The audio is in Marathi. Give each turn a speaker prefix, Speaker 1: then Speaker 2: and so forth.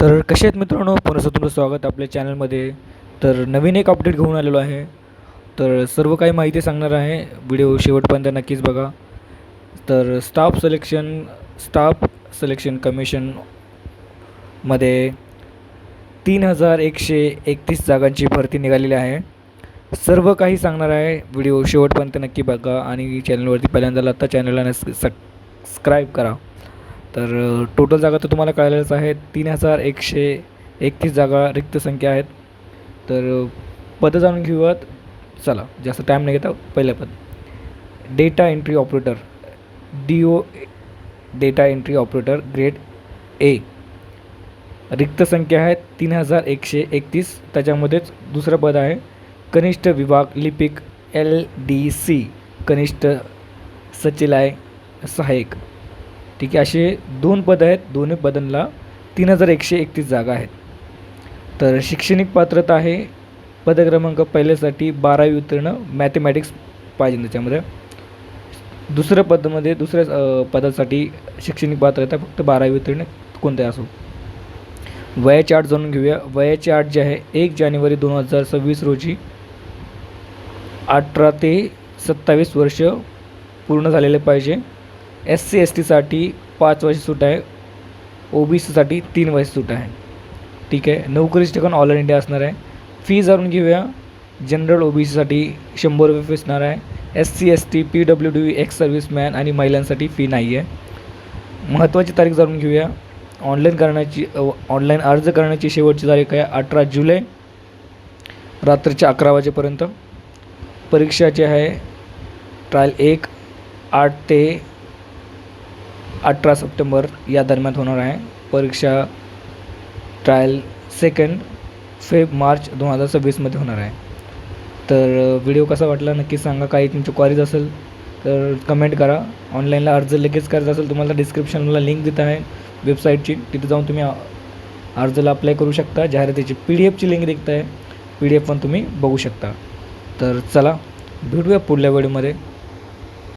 Speaker 1: तर कसे आहेत मित्रांनो? पुन्हा तुमचं स्वागत आपल्या चॅनलमध्ये. तर नवीन एक अपडेट घेऊन आलेलो आहे. तर सर्व काही माहिती सांगणार आहे. व्हिडिओ शेवटपर्यंत नक्कीच बघा. तर स्टाफ सिलेक्शन स्टाफ सिलेक्शन कमिशनमध्ये तीन हजार एकशे एकतीस जागांची भरती निघालेली आहे. सर्व काही सांगणार आहे. व्हिडिओ शेवटपर्यंत नक्की बघा आणि चॅनलवरती पहिल्यांदा आला चॅनलला सबस्क्राईब करा. तर टोटल जागा तर तुम्हाला कळलेलंच आहे. तीन हजार एकशे एकतीस जागा रिक्त संख्या आहेत. तर पदं जाणून घेऊयात. चला जास्त टाईम नाही घेता. पहिलं पद. Data entry operator D O data entry operator grade A रिक्त संख्या आहेत तीन हजार एकशे एकतीस. त्याच्यामध्येच दुसरं पद आहे. कनिष्ठ विभाग लिपिक एल डी सी कनिष्ठ सचिलाय सहाय्यक. ठीक आहे असे दोन पदं आहेत. दोन्ही पदांना तीन हजार एकशे एकतीस जागा आहेत. तर शैक्षणिक पात्रता आहे. पद क्रमांक पहिल्यासाठी बारावी उत्तीर्ण मॅथमॅटिक्स पाहिजे त्याच्यामध्ये. दुसऱ्या पदामध्ये दुसऱ्या पदासाठी शैक्षणिक पात्रता फक्त बारावी उत्तीर्ण कोणते असो. वयाची आठ जाणून घेऊया. वयाची आठ जी आहे एक जानेवारी दोन हजार सव्वीस रोजी अठरा ते सत्तावीस वर्ष पूर्ण झालेले पाहिजे. एस सी एस टीसाठी पाच वर्ष सूट आहे. ओ बी सीसाठी तीन वर्ष सूट आहे. ठीक आहे. नोकरीचे ठिकाण ऑल इंडिया असणार आहे. फी जाणून घेऊया. जनरल ओ बी सीसाठी शंभर रुपये फी असणार आहे. S C S T P W D ex serviceman आणि महिलांसाठी फी नाही आहे. महत्त्वाची तारीख जाणून घेऊया. ऑनलाईन करण्याची ऑनलाईन अर्ज करण्याची शेवटची तारीख आहे अठरा जुलै रात्रीच्या अकरा वाजेपर्यंत. परीक्षाची आहे ट्रायल एक आठ ते अठरा सप्टेंबर या दरम्यान होणार आहे. परीक्षा ट्रायल सेकंड फेब मार्च दोन हजार सव्वीसमध्ये होणार आहे. तर व्हिडिओ कसा वाटला नक्की सांगा. काही तुमची क्वारीज असेल तर कमेंट करा. ऑनलाईनला अर्ज लगेच करायचा असेल तुम्हाला डिस्क्रिप्शनला लिंक देत आहे वेबसाईटची तिथे जाऊन तुम्ही अर्जला अर्जाला अप्लाय करू शकता. जाहिरातीची पी डी एफची लिंक देखत आहे. पी डी एफ पण तुम्ही बघू शकता. तर चला भेटूया पुढल्या व्हिडिओमध्ये